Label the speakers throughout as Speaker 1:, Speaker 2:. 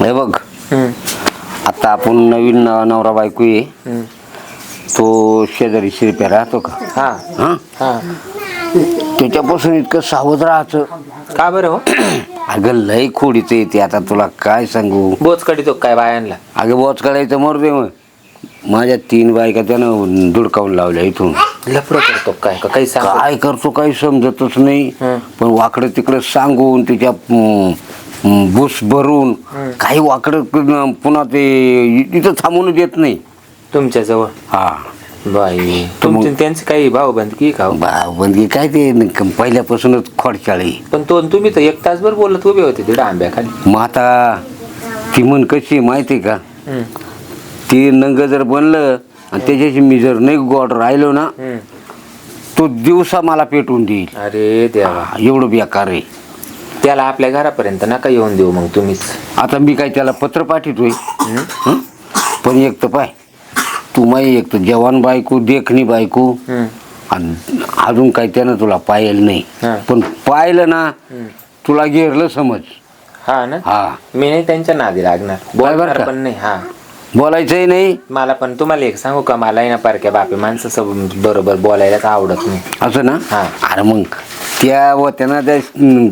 Speaker 1: हे बघ. आता आपण नवीन नवरा बायको आहे. तो शेजारी शिरप्या राहतो का?
Speaker 2: हा.
Speaker 1: हा? त्याच्यापासून इतकं सावध राहायचं.
Speaker 2: का बरं हो?
Speaker 1: अगं लय खोडीचं येते. आता तुला काय सांगू?
Speaker 2: बोच कडी तो काय बायांना
Speaker 1: अगं बोच काढायचं मरू दे मग. माझ्या तीन बायका त्यानं धुडकावून लावल्या इथून.
Speaker 2: लफडं करतो काय का? काही सांग?
Speaker 1: काय करतो काही समजतच नाही. पण वाकडं तिकडं सांगून तिच्या भूस भरून काही वाकडं पुन्हा ते इथं थांबून देत नाही.
Speaker 2: तुमच्या जवळ
Speaker 1: हा.
Speaker 2: बाई तुमची त्यांची काही भावबंद की का हो?
Speaker 1: काय ते पहिल्यापासूनच खोडचाळी
Speaker 2: पण तो तुम्ही तर एक तासभर बोलत उभे होते तिकडे आंब्याखाली
Speaker 1: मग आता ती म्हण कशी माहिती आहे का? ती नंग जर बनलं आणि त्याच्याशी मी जर नाही गोड राहिलो ना. तो दिवसा मला पेटवून देईल.
Speaker 2: अरे देवा.
Speaker 1: एवढं बेकार आहे.
Speaker 2: त्याला आपल्या घरापर्यंत नका येऊन देऊ मग तुम्हीच.
Speaker 1: आता मी काय त्याला पत्र पाठवतोय हं? पण एक तर पाय तू माही एक तर जवान बायको देखणी बायको आणि अजून काही त्यानं तुला पाहिलं नाही. पण पाहिलं ना तुला गेरलं समज.
Speaker 2: हा ना?
Speaker 1: हा.
Speaker 2: मी नाही त्यांच्या नादी लागणार. बोलणार
Speaker 1: का?
Speaker 2: पण नाही हा.
Speaker 1: बोलायचंही नाही?
Speaker 2: मला पण तुम्हाला एक सांगू का? मला आहे ना पारख्या बापे माणसं सब बरोबर बोलायलाच आवडत नाही.
Speaker 1: असं ना?
Speaker 2: हा.
Speaker 1: अरे मग त्या व त्यांना त्या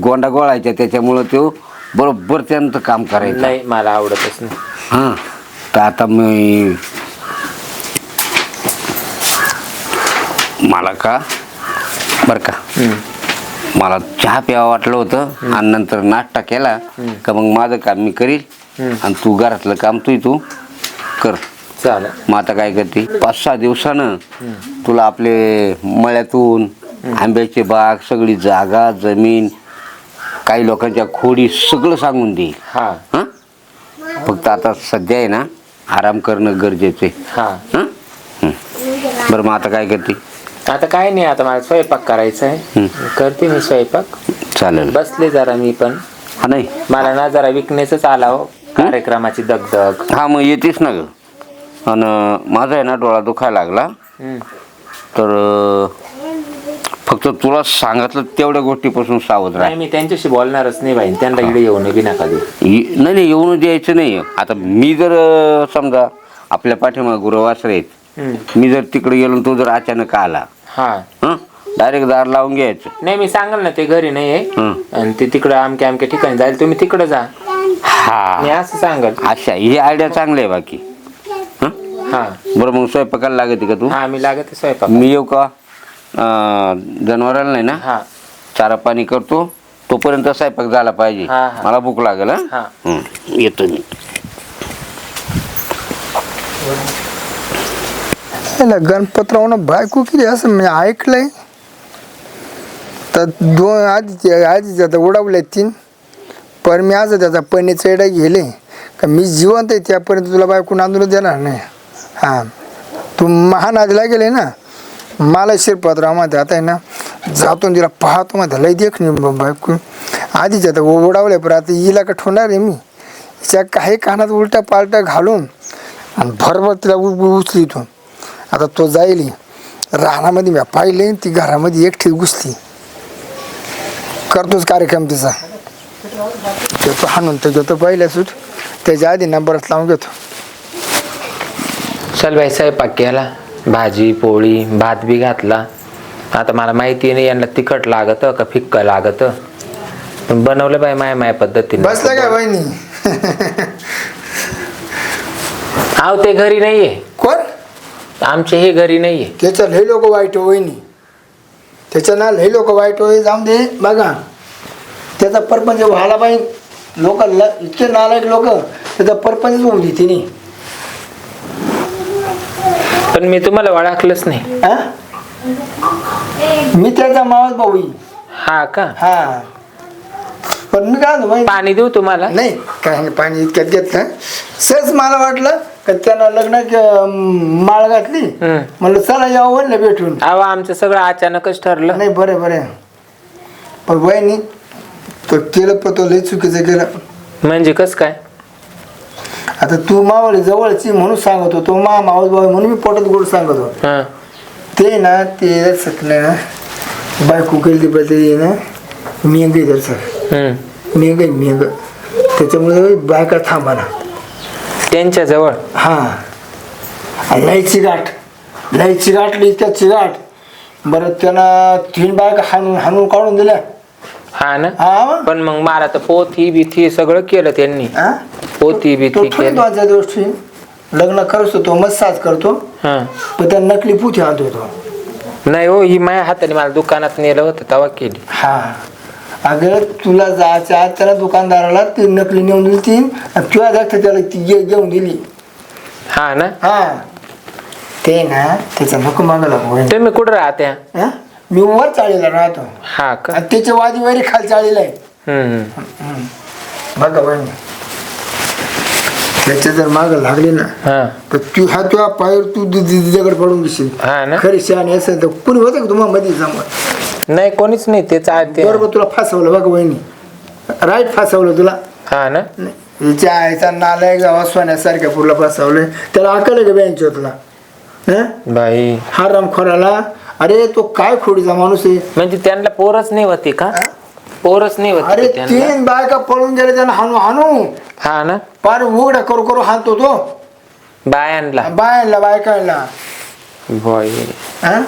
Speaker 1: गोंडा गोळायच्या त्याच्यामुळं तो बरोबर त्यांचं काम करायचं.
Speaker 2: नाही मला आवडतच नाही.
Speaker 1: हां. तर आता मी मला का? बरं का. मला चहा प्यावं वाटलं होतं आणि नंतर नाश्ता केला का मग माझं काम मी करील आणि तू घरातलं काम तू तू कर.
Speaker 2: चालेल.
Speaker 1: मग आता काय करते? पाच सहा दिवसानं तुला आपले मळ्यातून आंब्याचे बाग सगळी जागा जमीन काही लोकांच्या खोडी सगळं सांगून देईल
Speaker 2: हा.
Speaker 1: हं? फक्त आता सध्या आहे ना आराम करणं गरजेचं आहे.
Speaker 2: हा.
Speaker 1: बरं मग आता काय करते?
Speaker 2: आता काय नाही आता मला स्वयंपाक करायचा आहे. करते मी स्वयंपाक.
Speaker 1: चालेल.
Speaker 2: बसले जरा मी पण.
Speaker 1: नाही.
Speaker 2: मला ना जरा विकनेसच आला हो कार्यक्रमाची दगदग.
Speaker 1: हा मग येतेच ना ग. आणि माझा आहे ना डोळा दुखायला लागला.
Speaker 2: हम्म,
Speaker 1: तर तुला सांगितलं तेवढ्या गोष्टीपासून सावध राह.
Speaker 2: नाही मी त्यांच्याशी बोलणारच नाही बाई. त्यांना इकडे येऊन बी नका देऊ
Speaker 1: नाही नाही येऊन द्यायचं नाही. आता मी जर अं, समजा आपल्या पाठीमाग गुरुवासर आहेत
Speaker 2: हम्म,
Speaker 1: मी जर तिकडे गेलो आणि तो जर अचानक आला
Speaker 2: हा.
Speaker 1: डायरेक्ट दार लावून घ्यायचं.
Speaker 2: नाही मी सांगाल ना ते घरी नाही आहे. आणि ते तिकडं अमक्या अमक्या ठिकाणी जाईल. तुम्ही तिकडे जा. मी
Speaker 1: हा
Speaker 2: असं सांगाल.
Speaker 1: अच्छा ही आयडिया चांगली आहे बाकी. हं?
Speaker 2: हा.
Speaker 1: बरं मग स्वयंपाकाला लागते का तू?
Speaker 2: हा मी लागत आहे स्वयंपाक
Speaker 1: मी येऊ का? जनावराला नाही ना?
Speaker 2: हा.
Speaker 1: चारा पाणी करतो. तोपर्यंत स्वयंपाक झाला पाहिजे.
Speaker 2: हा, हा.
Speaker 1: मला भूक लागेल हं?
Speaker 2: हा.
Speaker 1: हं, येतो मी.
Speaker 3: याला गणपतरावनं बायको केली असं मी ऐकलंय. तर दोन आधी आधी आता उडवले तीन. पण मी आज त्याचा पन्नी चढा गेले का मी जिवंत आहे त्यापर्यंत तुला बायको नांदून देणार नाही. हां. तू महान आधीला गेले ना? मला शिरपतरावमध्ये आता आहे ना जातो तिला पाहतो मध्ये लय देख बायको. आधीच आता उडवले पण आता हिला का ठेवणार आहे मी? त्या काही कानात उलटा पालटा घालून आणि भरभर तिला उ उचलितो आता तो जाईल रानामध्ये मी पाहिले ती घरामध्ये एकटी घुसली. करतोच कार्यक्रम तिचा. घेतो हाणून तर घेतो पहिल्या सूट. त्याच्या आधी नंबरच लावून घेतो.
Speaker 2: चल बाई साहेब पाक्याला भाजी पोळी भात बी घातला. आता मला माहिती नाही यांना तिखट लागत का फिक्क लागत? बनवलं बाई माय माय पद्धतीने.
Speaker 3: बसला काय बहिणी?
Speaker 2: आव ते घरी नाहीये.
Speaker 3: कोण?
Speaker 2: आमचे हे घरी नाहीये.
Speaker 3: त्याच्या लय लोक वाईट हो वहिनी त्याच्या ना लय लोक वाईट होय जाऊन दे बघा. त्याचा परपंच व्हायला पाहिजे लोक इतके नालायक लोक त्याचा परपंच होऊन दे तिने.
Speaker 2: पण मी तुम्हाला ओळखलंच नाही.
Speaker 3: हा? मी त्याचा मावस भाऊ आहे.
Speaker 2: हा का?
Speaker 3: हा. पण मी काय म्हणतो
Speaker 2: पाणी देऊ तुम्हाला?
Speaker 3: नाही काय नाही पाणी इतक्यात घेतलं सहज मला वाटलं का त्यांना लग्नाची अं, माळ घातली.
Speaker 2: हम्म.
Speaker 3: म्हणलं चला यावं म्हणलं भेटून.
Speaker 2: अहो आमचं सगळं अचानकच ठरलं.
Speaker 3: नाही बरं बरं. पण वहिनी तो केलं पण तो लय चुकीचं केलं.
Speaker 2: म्हणजे कस काय?
Speaker 3: आता तू मावली जवळची म्हणून सांगतो तो मा मावस भाऊ म्हणून मी पोटात गोड सांगतो.
Speaker 2: हा.
Speaker 3: ते ना ते सकलं ना बायको केली पाहिजे ना मेंग आहे सर
Speaker 2: हम्म.
Speaker 3: मेंग आहे मेंग. त्याच्यामुळे बायका थांबा ना.
Speaker 2: त्यांच्या जवळ?
Speaker 3: हां. लय चिगाट लय चिगाटली इतक्या चिगाट बरं त्यानं तीन बायका हाणून हाणून काढून दिल्या.
Speaker 2: हा ना?
Speaker 3: हा
Speaker 2: पण मग मला तर पोथी बिथी सगळं केलं त्यांनी.
Speaker 3: हा?
Speaker 2: पोथी
Speaker 3: तो
Speaker 2: केलं
Speaker 3: माझ्या ठेवीन लग्न करतो तो मसाज करतो.
Speaker 2: हा.
Speaker 3: पण त्या नकली पुथी आणतो तो.
Speaker 2: नाही हो ही माझ्या हाताने मला दुकानात नेलं होतं तेव्हा केली.
Speaker 3: हा. अगं तुला जायचं आज त्याला दुकानदाराला ती नकली नेऊन दिली ती आणि तुला जास्त त्याला ती घे- घेऊन दिली.
Speaker 2: हा ना?
Speaker 3: हा. ते ना त्याचा नको मागायला होईल
Speaker 2: तुम्ही कुठं राहत्या?
Speaker 3: हा? मी वर चाळीला राहतो.
Speaker 2: हा का?
Speaker 3: आणि त्याच्या वादी वरी खाली चाळीला आहे.
Speaker 2: हम्म हम्म.
Speaker 3: बघा बहिणी. त्याच्या जर माग लागली ना
Speaker 2: हा.
Speaker 3: तर तू हा तुझ्या पायावर तू दगड पडून घेशील
Speaker 2: हा ना.
Speaker 3: खरी शहाणी असेल तर कुणी होतं का तुम्हाला मध्ये जमत
Speaker 2: नाही कोणीच नाही ते चालते
Speaker 3: बरोबर तुला फासवलं बघा बहिणी राईट फासवलं तुला.
Speaker 2: हा ना.
Speaker 3: हिच्या आईचा नालायक सोन्यासारख्या पुरला फसवलंय. त्याला अकल का बँच हं?
Speaker 2: बाई.
Speaker 3: हा रामखोराला अरे तो काय खोडीचा माणूस आहे?
Speaker 2: म्हणजे त्यांना पोरच नाही होती का? पोरच नाही
Speaker 3: अरे
Speaker 2: होती का त्यांना?
Speaker 3: तीन बायका पळून गेले त्याला हाणू हाणू.
Speaker 2: हा ना?
Speaker 3: पार उघडा करू करू हाणतो तो.
Speaker 2: बायांना
Speaker 3: बायांना बायकांना
Speaker 2: बाई
Speaker 3: हं?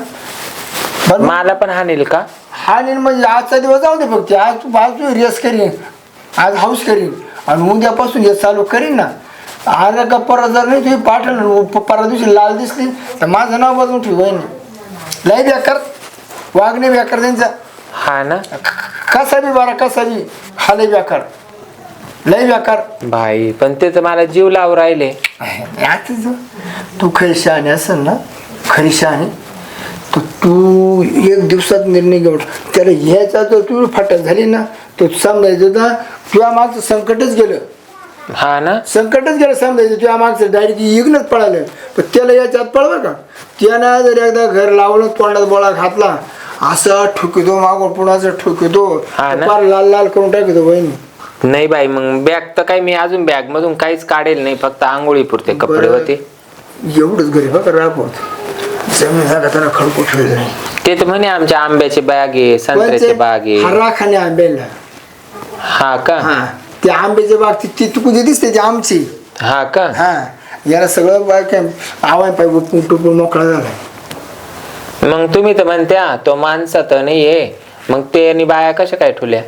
Speaker 3: बरं
Speaker 2: मला पण हाणेल का?
Speaker 3: हा नाही म्हणजे आजचा दिवस जाऊ दे फक्त. आज तू आज तू रेस करीन. आज हाऊस करीन. आणि उद्यापासून हे चालू करीन ना. आज का परत जर नाही तुम्ही पाठवलं परवा दिवशी लाल दिसली तर माझं नाव बदलून ठेव वहिनी. लय बेकार. वागणे बेकार त्यांचा.
Speaker 2: हा ना?
Speaker 3: कसा बी बरा कसा बी. हा लय बेकार. लय बेकार.
Speaker 2: बाई पण ते तर मला जीव लावून राहिले.
Speaker 3: तू खरी शहाणी असेल ना खरी शहाणी तर तू एक दिवसात निर्णय घेऊन त्याला ह्याचा जर तू फाटक झाली ना तो समजायचं ना तुझ्या मागचं संकटच गेलं.
Speaker 2: हा ना?
Speaker 3: संकटच गेलं समजायचं तुझ्या मागचं डायरेक्ट इग्नच पळालं. पण त्याला याच्यात पळवा का? त्यानं जर एकदा घर लावलं तोंडात बोळा घातला असं ठुकितो मागून पुन्हा असं ठुकितो? फार लाल लाल करून टाकतो बहिणी
Speaker 2: नाही बाई मग बॅग तर काही मी अजून बॅग मधून काहीच काढेल नाही फक्त आंघोळी पुरते कपडे
Speaker 3: बरं.
Speaker 2: होते.
Speaker 3: एवढंच घरी बघा राबवत जमीन जागा नाही.
Speaker 2: ते तर म्हणे आमच्या आंब्याचे बाग आहे संत्र्याचे बाग आहे.
Speaker 3: हराखाने आंब्याला.
Speaker 2: हा का?
Speaker 3: हा ते आंब्याचे बाग ती ती तुझी दिसते ती आमची.
Speaker 2: हा का?
Speaker 3: हा याला सगळं बाग काय आवाज पाहिजे टुपून मोकळा झाला.
Speaker 2: मग तुम्ही तर म्हणत्या तो माणसा तर नाहीये. मग ते आणि बाया कशा काय ठुल्या?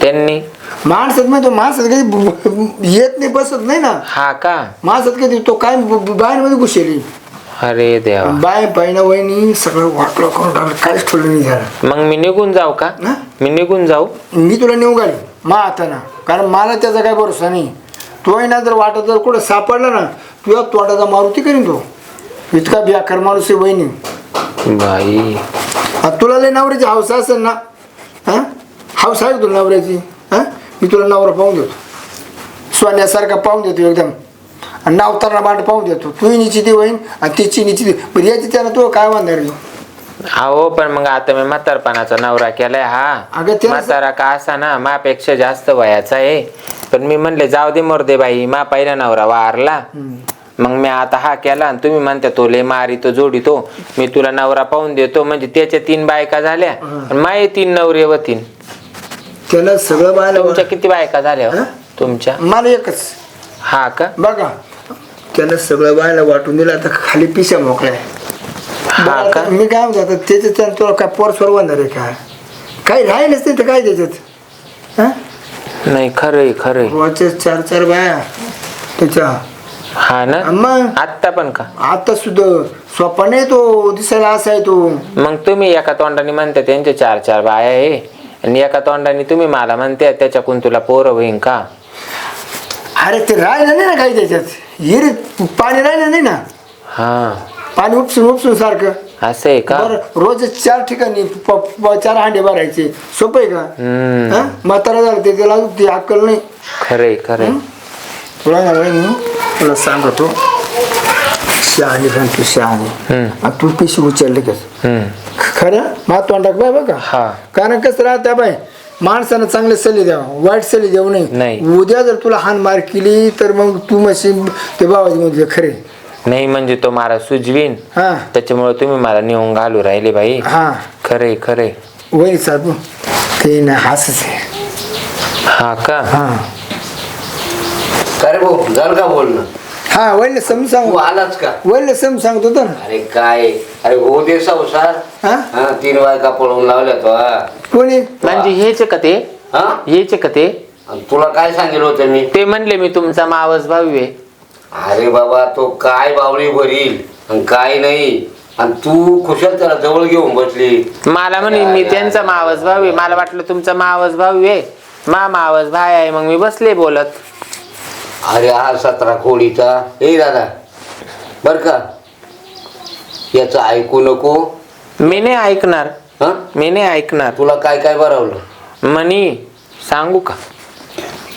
Speaker 2: त्यांनी.
Speaker 3: माणसात नाही तो माणसात ब- येत नाही बसत नाही ना.
Speaker 2: हा का?
Speaker 3: माणसात कधी तो काय बायांमध्ये घुसेली?
Speaker 2: अरे देवा.
Speaker 3: बाय पाहिना वहिनी सगळं वाटलं करून टाकलं काहीच ठेवलं नाही झालं.
Speaker 2: मग मी निघून जाऊ का?
Speaker 3: हा?
Speaker 2: मी निघून जाऊ?
Speaker 3: मी तुला नेऊ घाली मा आता ना. कारण मला त्याचा काय भरोसा नाही. तो आहे ना जर वाटत जर कुठं सापडला ना तुझ्या तोंडाचा मारुती करीन तो. इतका बेकार माणूस आहे वहिनी.
Speaker 2: बाई.
Speaker 3: आता तुला लय नवऱ्याची हौस असेल ना? हां? हौस आहे का तुला नवऱ्याची हां? मी तुला नवरा पाहून देतो. सोन्यासारखा पाहून देतो एकदम. आणि नावताना बांड पाहून देतो. तू निश्चिती होईन आणि तिची निश्चिती पण याची त्यानं तो काय वांधार
Speaker 2: अहो पण मग आता मी म्हातारपणाचा नवरा केलाय हा.
Speaker 3: अगं ते-
Speaker 2: म्हातारा का असा ना मापेक्षा जास्त वयाचा आहे. पण मी म्हणले जाऊ दे मोर दे बाई मा पहिला नवरा वारला. मग मी आता हा केला आणि तुम्ही म्हणता तो ले मारी तो जोडी तो मी तुला नवरा पाहून देतो. म्हणजे त्याच्या तीन बायका झाल्या. आणि माये तीन नवरे वतीन
Speaker 3: त्यानं सगळं
Speaker 2: तुमच्या
Speaker 3: बायला
Speaker 2: किती बायका झाल्या हो?
Speaker 3: हं?
Speaker 2: तुमच्या?
Speaker 3: मला एकच.
Speaker 2: हा का?
Speaker 3: बघा. त्यानं सगळं बायला वाटून दिलं आता खाली पिशा मोकळ्या आहे.
Speaker 2: हा का?
Speaker 3: मी काय म्हणतो आता त्याच्यात त्यानं तुला काय पोर बांधणार आहे काय काही राहिलंच नाही तर काय त्याच्यात? हां?
Speaker 2: नाही खरंय खरंय.
Speaker 3: रोजचे चार चार बाया त्याच्या.
Speaker 2: हा ना?
Speaker 3: मग?
Speaker 2: आत्ता पण का?
Speaker 3: आता सुद्धा सोपा नाही तो दिसायला असा आहे तो.
Speaker 2: मग तुम्ही एका तोंडाने म्हणता त्यांचे चार चार बाया आहे. आणि एका तोंडाने तुम्ही मला म्हणते त्याच्याकडून तुला पोरं होईन का?
Speaker 3: अरे ते राहिलं नाही ना काही त्याच्यात. हिरीत पाणी राहिलं नाही ना?
Speaker 2: हा.
Speaker 3: पाणी उपसून उपसून सारखं.
Speaker 2: असं आहे का?
Speaker 3: बरं रोज चार ठिकाणी प- प- चार हांडे भरायचे. सोपं आहे का?
Speaker 2: हम्म.
Speaker 3: हं? म्हातारा झालं ते त्याला ती अक्कल नाही.
Speaker 2: खरंय खरंय.
Speaker 3: तुला तुला सांगतो. शहाणी सांग तू शहाणी.
Speaker 2: हम्म.
Speaker 3: आणि तू पिशी उचलले का
Speaker 2: हम्म.
Speaker 3: खरं? मा तोंडाक बाय बघा.
Speaker 2: हा.
Speaker 3: कारण कसं राहत्या बाय माणसानं चांगले सल्ले द्यावा वाईट सल्ले देऊ
Speaker 2: नाही.
Speaker 3: नये उद्या जर तुला हान मार केली तर मग तू मशीन ते बाबाजी म्हणजे खरे.
Speaker 2: नाही म्हणजे तो मला सुजवीन.
Speaker 3: हा.
Speaker 2: त्याच्यामुळे तुम्ही मला नेऊन घालू राहिले बाई.
Speaker 3: हा.
Speaker 2: खरंय खरंय
Speaker 3: वही साधू ते ना हसच आहे.
Speaker 2: हा का?
Speaker 3: हा.
Speaker 1: का रे भाऊ झालं का बोलणं?
Speaker 3: हा वडले सम
Speaker 1: तू
Speaker 3: सांग
Speaker 1: आलाच का?
Speaker 3: वडले सम सांगतो तर.
Speaker 1: अरे काय? अरे हो दे संसार
Speaker 3: हा?
Speaker 1: हा तीन बायका पळवून लावल्या तो हा.
Speaker 3: कोणी?
Speaker 2: म्हणजे हेच का ते?
Speaker 1: हा?
Speaker 2: हेच का ते?
Speaker 1: आणि तुला काय सांगितलं होतं मी?
Speaker 2: ते म्हणले मी तुमचा मावस भाऊ आहे.
Speaker 1: अरे बाबा तो काय बावळी भरील आणि काय नाही. आणि तू खुशाल त्याला जवळ घेऊन बसली.
Speaker 2: मला म्हणे मी त्यांचा मावस भाऊ आहे. मला वाटलं तुमचा मावस भाऊ आहे. मा मावस भाई आहे मग मी बसले बोलत.
Speaker 1: अरे हा सतरा कोडीचा ए दादा. बर का? याचं ऐकू नको.
Speaker 2: मी नाही ऐकणार.
Speaker 1: हा?
Speaker 2: मी नाही ऐकणार.
Speaker 1: तुला काय काय बरवलं?
Speaker 2: म्हणी सांगू का?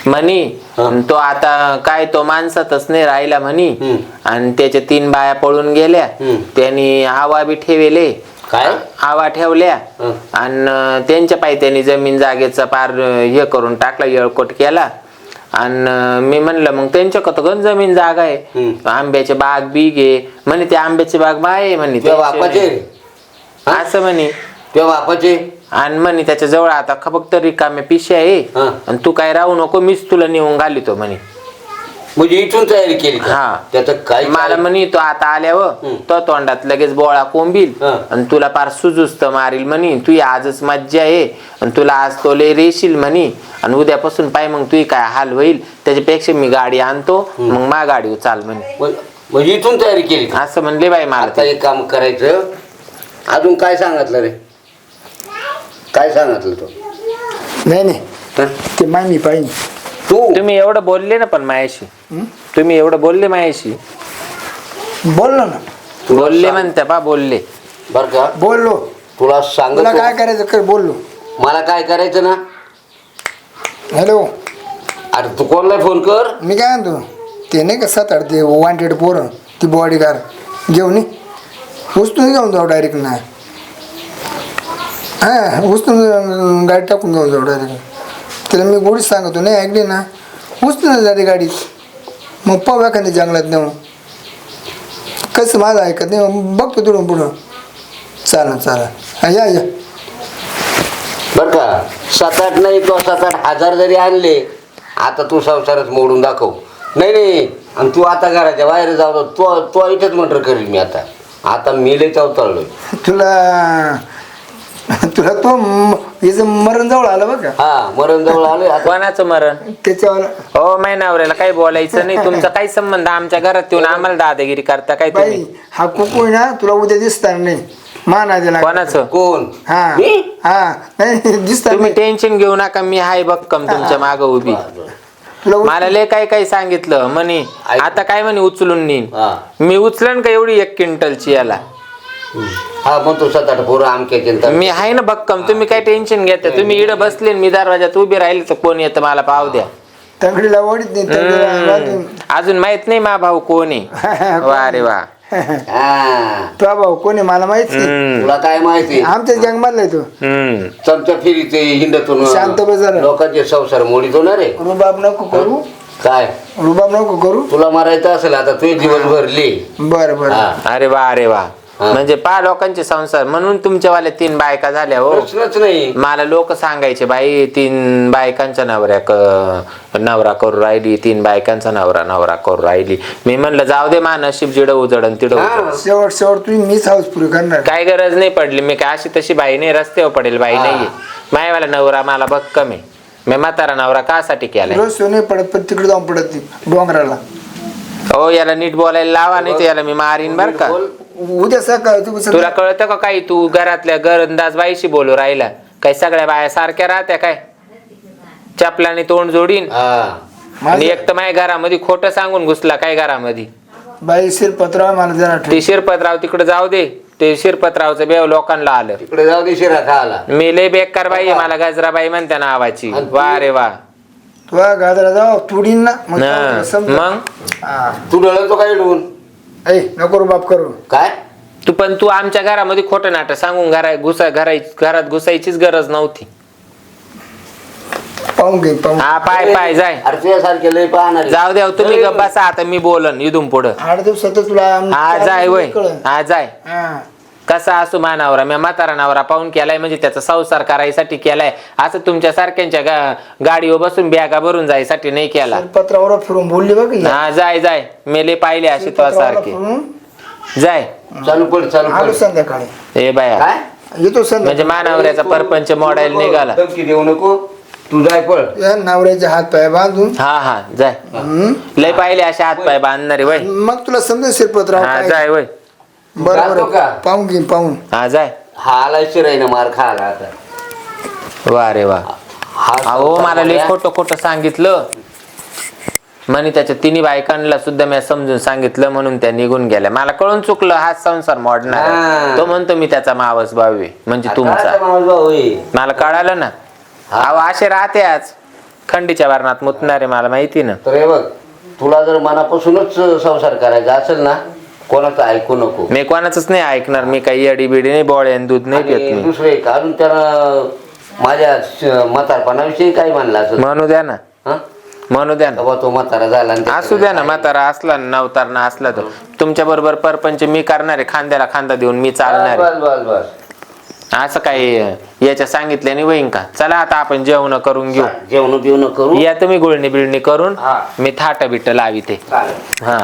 Speaker 2: म्हणी
Speaker 1: हा.
Speaker 2: तो आता काय तो माणसातच नाही राहिला म्हणी
Speaker 1: हम्म.
Speaker 2: आणि त्याच्या तीन बाया पळून गेल्या.
Speaker 1: हम्म.
Speaker 2: त्यांनी आवा बी ठेवले.
Speaker 1: काय?
Speaker 2: आवा ठेवल्या.
Speaker 1: हं.
Speaker 2: आणि त्यांच्या पायी त्यांनी जमीन जागेचा पार अं, हे करून टाकला येळकोट केला. आणि मी म्हणलं मग त्यांच्या कत जमीन जागा आहे. आंब्याचे बाग बीग आहे. म्हणे ते आंब्याचे बाग बाय म्हणे
Speaker 1: तुझ्या बापाचे.
Speaker 2: असं म्हणे.
Speaker 1: तुझ्या बापाचे
Speaker 2: आणि म्हणे त्याच्याजवळ आता ख- फक्त रिकाम्या पिशे आहे. आणि तू काय राहू नको मीच तुला नेऊन घालितो म्हणे.
Speaker 1: म्हणजे इथून तयारी केली का?
Speaker 2: हा.
Speaker 1: त्याचं काय
Speaker 2: मला म्हणे तो आता आल्यावर. तो तोंडात लगेच बोळा कोंबील
Speaker 1: हा.
Speaker 2: आणि तुला पार सुजुस्त मारील म्हणे तू आजच मज्जा आहे आणि तुला आज तो लय रेशील म्हणे आणि उद्यापासून पाय मग तुझी काय हाल होईल त्याच्यापेक्षा मी गाडी आणतो मग मा गाडी चाल म्हणे
Speaker 1: म्हण- म्हणजे इथून तयारी केली का?
Speaker 2: असं म्हणले बाई मला
Speaker 1: आता
Speaker 2: ते.
Speaker 1: एक काम करायचं अजून काय सांगितलं रे काय सांगितलं तो
Speaker 3: नाही नाही
Speaker 1: हं?
Speaker 3: ते मामी पाहिजे
Speaker 1: तू.
Speaker 2: तुम्ही एवढं बोलले ना पण मायाशी.
Speaker 3: हं?
Speaker 2: तुम्ही एवढं बोलले मायाशी.
Speaker 3: बोललो ना
Speaker 2: बोलले म्हणते पा बोलले.
Speaker 1: बर का?
Speaker 3: बोललो.
Speaker 1: तुला
Speaker 3: तुला
Speaker 1: सांगतो
Speaker 3: काय करायचं कर बोललो.
Speaker 1: मला काय करायचं ना?
Speaker 3: हॅलो.
Speaker 1: अरे तू कोणला फोन कर?
Speaker 3: मी काय म्हणतो? ते नाही का सात आठ ते वॉन्टेड पोरं ती बॉडी कार घेऊन ये. उचलून घेऊन जाऊ डायरेक्ट ना. हां उचलून गाडी टाकून घेऊन जाऊ डायरेक्ट त्याला मी गोडीच सांगतो नाही ऐकली ना? उचलून जाते गाडी. मग पाहू एखाद्या जंगलात नेऊन. कसं माझं ऐकत नाही मग बघतो तिकडून पुढं. चालेल चालेल हा या या.
Speaker 1: बर का सात आठ नाही किंवा सात आठ हजार जरी आणले आता तू संसारच मोडून दाखव. नाही नाही आणि तू आता घराच्या बाहेर जाऊ तो तो इथेच मटर करील मी आता. आता मी लय चावताळलोय
Speaker 3: तुला तुला तो मरण जवळ आलं बघ. का
Speaker 1: हा मरण जवळ आता
Speaker 2: कोणाचं मरण?
Speaker 3: त्याच्यावर
Speaker 2: हो माय नवऱ्याला काही बोलायचं नाही. तुमचा काही संबंध आमच्या घरात येऊन आम्हाला दादागिरी करता काय
Speaker 3: बाई
Speaker 2: तुम्ही
Speaker 3: हा कुकू आहे ना तुला उद्या दिसणार नाही. माना दिला
Speaker 2: कोणाचं?
Speaker 1: कोण?
Speaker 3: हा.
Speaker 1: मी?
Speaker 3: हा. नाही दिसणार
Speaker 2: तुम्ही
Speaker 3: नाही.
Speaker 2: टेन्शन घेऊ नका मी हाय भक्कम तुमच्या माग उभी.
Speaker 3: तुला
Speaker 2: मला लय काय काय सांगितलं म्हणे आता काय म्हणे उचलून नेईन.
Speaker 1: हा.
Speaker 2: मी उचलन का एवढी एक क्विंटलची याला?
Speaker 1: हा मग तू सात आठ पोरं आमच्या तर.
Speaker 2: मी आहे ना भक्कम तुम्ही काय टेन्शन घेता? तुम्ही इकडे बसले मी दरवाजात उभी राहिले तर कोण येतं मला पाव द्या.
Speaker 3: तंगडीला ओढीत नाही तंगडीला
Speaker 2: हम्म. अजून माहीत नाही मा भाऊ कोण आहे. वा रे वा.
Speaker 1: हा.
Speaker 3: भाऊ कोणी मला माहीत नाही.
Speaker 2: हम्म.
Speaker 1: तुला काय माहिती?
Speaker 3: आमच्याच गँग मधला तो.
Speaker 2: हम्म.
Speaker 1: चमचा फिरीचे हिंडतून.
Speaker 3: शांत बस जरा.
Speaker 1: लोकांचे संसार मोडीतो ना रे
Speaker 3: रुबाब नको करू.
Speaker 1: काय?
Speaker 3: रुबाब नको करू.
Speaker 1: तुला मारायचं असेल आता तू दिवस भरली
Speaker 3: बर बर.
Speaker 1: हा.
Speaker 2: अरे वा अरे वा. म्हणजे पा लोकांचे संसार. म्हणून तुमच्यावाल्या तीन बायका झाल्या हो.
Speaker 1: प्रश्नच नाही.
Speaker 2: मला लोक सांगायचे बाई तीन बायकांचा नवऱ्या क- नवरा करू राहिली तीन बायकांचा नवरा नवरा करू राहिली. मी म्हणलं जाऊ दे मा नशीब जिडं उजडन तिडं
Speaker 1: हा.
Speaker 3: शेवट शेवट तुम्ही मीच हाऊस पुरी करणार.
Speaker 2: काय गरज नाही पडली. मी काय अशी तशी बाई नाही रस्त्यावर पडेल बाई
Speaker 1: हा.
Speaker 2: नाहीये. मायवाला नवरा मला भक्कम आहे. मी म्हातारा नवरा कासाठी केलाय.
Speaker 3: रोज सोने पडत पण तिकडे जाऊन पडत ती डोंगराला.
Speaker 2: हो याला नीट बोलायला लावा नाही तर याला मी मारीन बर का.
Speaker 1: बोल.
Speaker 3: उद्या सकाळ तुम्ही
Speaker 2: तुला कळतं का काही? तू घरातल्या गरंदाज बाईशी बोलू राहिला. काही सगळ्या बाया सारख्या राहत्या काय? चपलाने तोंड जोडीन.
Speaker 1: हा.
Speaker 2: आणि
Speaker 3: माझं-
Speaker 2: एक तर माझ्या घरामध्ये खोटं सांगून घुसला काय घरामध्ये?
Speaker 3: बाई शिरपत्राव मला जरा ठेव.
Speaker 2: ते शिरपतराव तिकडे जाऊ दे. ते शिरपतरावचं बेव लोकांना आलं.
Speaker 1: तिकडे जाऊ दे शिरा
Speaker 2: मी लय बेकार बाई आहे, मला गजराबाई म्हणत्या नावाची.
Speaker 1: आणि तू-
Speaker 2: वा रे वा.
Speaker 3: तुला गाजरा जाऊ तुडीन ना. मग
Speaker 2: न,
Speaker 3: तुला समजेल.
Speaker 2: मग?
Speaker 3: हा.
Speaker 1: तू डळतो काय डून
Speaker 3: ऐ नको रू बाप करू.
Speaker 1: काय?
Speaker 2: तू पण तू आमच्या घरामध्ये खोटं नाटक सांगून घरा घुसा घराय घरात घुसायचीच गरज नव्हती.
Speaker 3: पाहून घे पाहून
Speaker 2: हा पाय पाय जाय.
Speaker 1: अरे तुझ्यासारखे लय पाहणार.
Speaker 2: जाऊ द्या तुम्ही गप्प बसा आता मी बोलन इथून पुढं.
Speaker 3: आठ दिवसात तुला आम-
Speaker 2: हा जाय वय. हा जाय.
Speaker 3: हा.
Speaker 2: कसा असू मानावरा मी म्हातारा नवरा पाहून केलाय म्हणजे त्याचा संसार करायसाठी केलाय. असं तुमच्या सारख्यांच्या गा गाडीवर बसून बॅगा भरून जायसाठी नाही केला.
Speaker 3: पत्रावर फिरून बोलली बघ ही.
Speaker 2: जाय जाय. मेले पाहिले अशी तो
Speaker 3: पत्रावर
Speaker 2: सारखे. जाय.
Speaker 1: चालू पड चालू
Speaker 3: आलो
Speaker 1: पड
Speaker 3: संध्याकाळी.
Speaker 2: ए बाया.
Speaker 1: काय?
Speaker 3: येतो संध्याकाळी.
Speaker 2: म्हणजे मानावऱ्याचा परपंच मॉडेल निघाला.
Speaker 1: धमकी देऊ नको. तू जाय पळ.
Speaker 3: या नवऱ्याचे हात पाय बांधून.
Speaker 2: हा हा जाय.
Speaker 3: हम्म.
Speaker 2: लय पाहिले असे हात पाय बांधणारे वय.
Speaker 3: मग तुला समजेल शिरपत्राव
Speaker 2: हा
Speaker 3: काय?
Speaker 2: जाय वय.
Speaker 3: बरोबर
Speaker 1: का?
Speaker 3: पाहून घेईन पाहून.
Speaker 2: हा जाय.
Speaker 1: हा आला शिरायनं मार खाला आता.
Speaker 2: वा रे वा.
Speaker 1: हा
Speaker 2: अहो
Speaker 1: संसार
Speaker 2: मला लय. खोटं खोटं सांगितलं. म्हणे त्याच्या तिन्ही बायकांना सुद्धा मी समजून सांगितलं म्हणून त्या निघून गेल्या. मला कळून चुकलं हा संसार मोडणार. आहे.
Speaker 1: हा.
Speaker 2: तो म्हणतो मी त्याचा मावस भाऊ आहे म्हणजे
Speaker 1: आता
Speaker 2: तुमचा.
Speaker 1: आता मावस भाऊ आहे.
Speaker 2: मला कळालं ना? अहो असे राहते आज. खंडीच्या वरणात मुतणारे मला माहिती ना.
Speaker 1: तर हे बघ तुला जर मनापासूनच संसार करायचा असेल ना कोणाचं ऐकू नको.
Speaker 2: मी कोणाच नाही ऐकणार मी काही अडी बिडी नाही बोळे आणि दूध नाही
Speaker 1: आणि
Speaker 2: पित मी.
Speaker 1: दुसरं एक अजून त्यानं माझ्या श- म्हातारपणाविषयी काय म्हणलं असं
Speaker 2: म्हणू द्या ना.
Speaker 1: हं?
Speaker 2: म्हणू द्या ना.
Speaker 1: तो म्हातारा झाला आणि
Speaker 2: असू द्या ना म्हातारा असला ना नवतारणा असला तर. तुमच्या बरोबर परपंच मी करणार आहे खांद्याला खांदा देऊन मी चालणार.
Speaker 1: बस बस
Speaker 2: असं काही याच्या सांगितल्याने होईन का? चला आता आपण जेवण करून घेऊ.
Speaker 1: जेवण बिवणं करू.
Speaker 2: या तुम्ही गुळणी बिळणी करून
Speaker 1: हा.
Speaker 2: मी थाट बिट लावी ते
Speaker 1: चालेल
Speaker 2: हा